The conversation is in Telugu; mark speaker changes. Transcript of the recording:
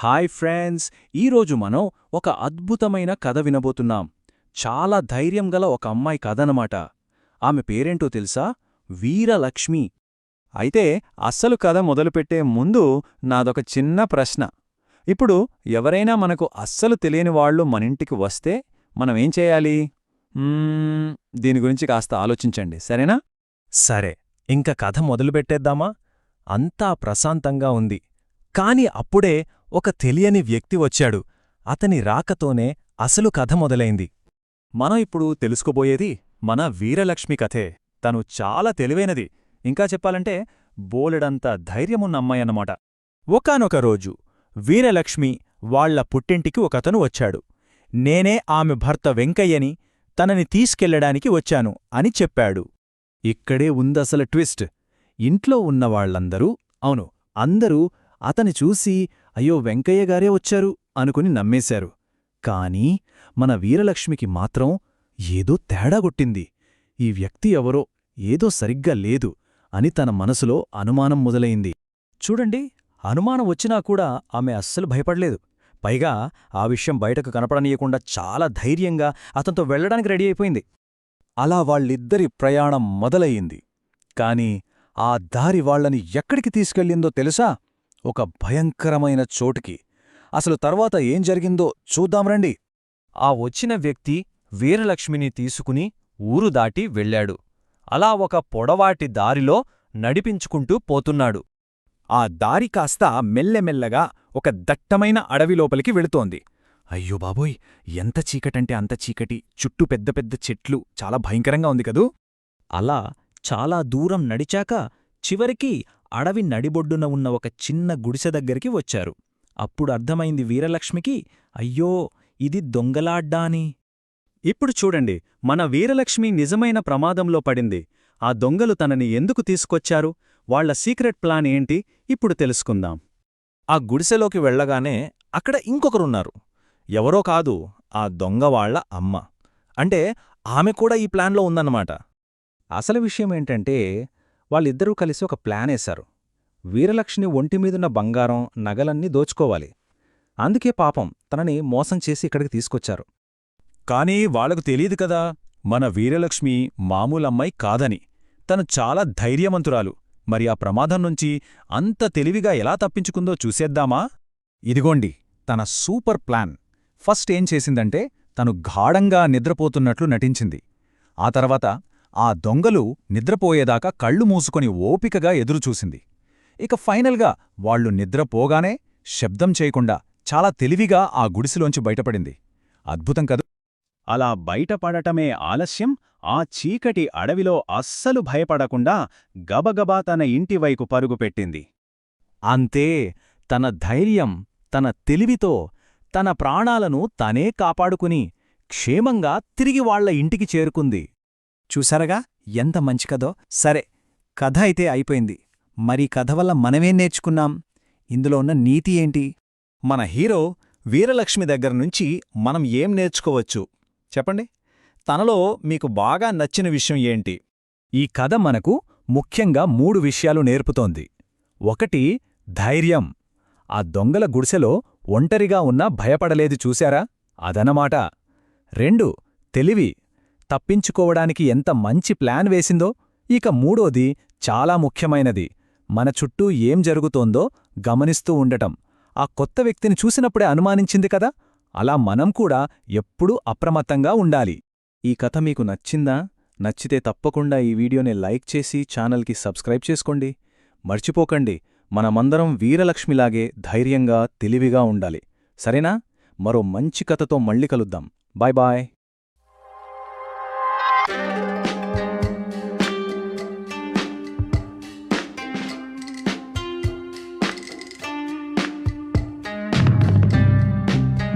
Speaker 1: హాయ్ ఫ్రెండ్స్ ఈరోజు మనం ఒక అద్భుతమైన కథ వినబోతున్నాం. చాలా ధైర్యం గల ఒక అమ్మాయి కథనమాట. ఆమె పేరేంటో తెలుసా? వీరలక్ష్మి. అయితే అస్సలు కథ మొదలుపెట్టే ముందు నాదొక చిన్న ప్రశ్న. ఇప్పుడు ఎవరైనా మనకు అస్సలు తెలియని వాళ్ళు మనింటికి వస్తే మనమేం చేయాలి? దీని గురించి కాస్త ఆలోచించండి. సరేనా? సరే ఇంక కథ మొదలుపెట్టేద్దామా? అంతా ప్రశాంతంగా ఉంది. కాని అప్పుడే ఒక తెలియని వ్యక్తి వచ్చాడు. అతని రాకతోనే అసలు కథ మొదలైంది. మనం ఇప్పుడు తెలుసుకోబోయేది మన వీరలక్ష్మి కథే. తను చాలా తెలివైనది. ఇంకా చెప్పాలంటే బోలెడంత ధైర్యమున్న అమ్మాయన్నమాట ఒకానొక రోజు వీరలక్ష్మి వాళ్ళ పుట్టింటికి ఒకతను వచ్చాడు. నేనే ఆమె భర్త వెంకయ్యని తనని తీసుకెళ్ళడానికి వచ్చాను అని చెప్పాడు. ఇక్కడే ఉందసల ట్విస్ట్. ఇంట్లో ఉన్నవాళ్ళందరూ అవును అందరూ అతని చూసి అయ్యో వెంకయ్య గారే వచ్చారు అనుకుని నమ్మేశారు. కాని మన వీరలక్ష్మికి మాత్రం ఏదో తేడా కొట్టింది ఈ వ్యక్తి ఎవరో ఏదో సరిగ్గా లేదు అని తన మనసులో అనుమానం మొదలైంది. చూడండి అనుమానం వచ్చినా కూడా ఆమె అస్సలు భయపడలేదు. పైగా ఆ విషయం బయటకు కనపడనీయకుండా చాలా ధైర్యంగా అతనితో వెళ్ళడానికి రెడీ అయిపోయింది. అలా వాళ్ళిద్దరి ప్రయాణం మొదలయ్యింది. కాని ఆ దారి వాళ్ళని ఎక్కడికి తీసుకెళ్ళిందో తెలుసా? ఒక భయంకరమైన చోటుకి. అసలు తర్వాత ఏం జరిగిందో చూద్దాం రండి. ఆ వచ్చిన వ్యక్తి వీరలక్ష్మిని తీసుకుని ఊరు దాటి వెళ్ళాడు. అలా ఒక పొడవాటి దారిలో నడిపించుకుంటూ పోతున్నాడు. ఆ దారి కాస్త మెల్లెమెల్లగా ఒక దట్టమైన అడవి లోపలికి వెళుతోంది. అయ్యో బాబోయ్! ఎంత చీకటంటే అంత చీకటి. చుట్టూ పెద్ద పెద్ద చెట్లు. చాలా భయంకరంగా ఉంది కదూ? అలా చాలా దూరం నడిచాక చివరికి అడవి నడిబొడ్డున ఉన్న ఒక చిన్న గుడిసె దగ్గరికి వచ్చారు. అప్పుడు అర్థమైంది వీరలక్ష్మికి అయ్యో ఇది దొంగలాడ్డా అని ఇప్పుడు చూడండి మన వీరలక్ష్మి నిజమైన ప్రమాదంలో పడింది. ఆ దొంగలు తనని ఎందుకు తీసుకొచ్చారు? వాళ్ళ సీక్రెట్ ప్లాన్ ఏంటి? ఇప్పుడు తెలుసుకుందాం. ఆ గుడిసెలోకి వెళ్ళగానే అక్కడ ఇంకొకరున్నారు. ఎవరో కాదు ఆ దొంగవాళ్ళ అమ్మ. అంటే ఆమె కూడా ఈ ప్లాన్లో ఉందన్నమాట. అసలు విషయం ఏంటంటే వాళ్ళిద్దరూ కలిసి ఒక ప్లానేశారు వీరలక్ష్మి ఒంటిమీదున్న బంగారం నగలన్నీ దోచుకోవాలి. అందుకే పాపం తనని మోసం చేసి ఇక్కడికి తీసుకొచ్చారు. కానీ వాళ్ళకు తెలియదు కదా మన వీరలక్ష్మి మామూలమ్మాయి కాదని. తను చాలా ధైర్యవంతురాలు. మరి ఆ ప్రమాదం నుంచి అంత తెలివిగా ఎలా తప్పించుకుందో చూసేద్దామా? ఇదిగోండి తన సూపర్ ప్లాన్. ఫస్ట్ ఏం చేసిందంటే తను గాఢంగా నిద్రపోతున్నట్లు నటించింది. ఆ తర్వాత ఆ దొంగలు నిద్రపోయేదాకా కళ్ళు మూసుకొని ఓపికగా ఎదురుచూసింది. ఇక ఫైనల్గా వాళ్ళు నిద్రపోగానే శబ్దం చేయకుండా చాలా తెలివిగా ఆ గుడిసెలోంచి బయటపడింది. అద్భుతం కదూ? అలా బయటపడటమే ఆలస్యం ఆ చీకటి అడవిలో అస్సలు భయపడకుండా గబగబా తన ఇంటివైపు పరుగుపెట్టింది అంతే తన ధైర్యం తన తెలివితో తన ప్రాణాలను తనే కాపాడుకుని క్షేమంగా తిరిగి వాళ్ళ ఇంటికి చేరుకుంది. చూసారగా ఎంత మంచి కదో సరే కథ అయితే అయిపోయింది. మరి కథ వల్ల మనమేం నేర్చుకున్నాం? ఇందులో ఉన్న నీతి ఏంటి? మన హీరో వీరలక్ష్మి దగ్గరనుంచి మనం ఏం నేర్చుకోవచ్చు? చెప్పండి. తనలో మీకు బాగా నచ్చిన విషయం ఏంటి? ఈ కథ మనకు ముఖ్యంగా మూడు విషయాలు నేర్పుతోంది. ఒకటి ధైర్యం. ఆ దొంగల గుడిసెలో ఒంటరిగా ఉన్నా భయపడలేదు చూశారా? అదనమాట రెండు తెలివి. తప్పించుకోవడానికి ఎంత మంచి ప్లాన్ వేసిందో ఇక మూడోది చాలా ముఖ్యమైనది. మన చుట్టూ ఏం జరుగుతోందో గమనిస్తూ ఉండటం. ఆ కొత్త వ్యక్తిని చూసినప్పుడే అనుమానించింది కదా? అలా మనం కూడా ఎప్పుడూ అప్రమత్తంగా ఉండాలి. ఈ కథ మీకు నచ్చిందా? నచ్చితే తప్పకుండా ఈ వీడియోని లైక్ చేసి ఛానల్కి సబ్స్క్రైబ్ చేసుకోండి. మర్చిపోకండి మనమందరం వీరలక్ష్మిలాగే ధైర్యంగా తెలివిగా ఉండాలి. సరేనా? మరో మంచి కథతో మళ్ళీ కలుద్దాం. Bye bye.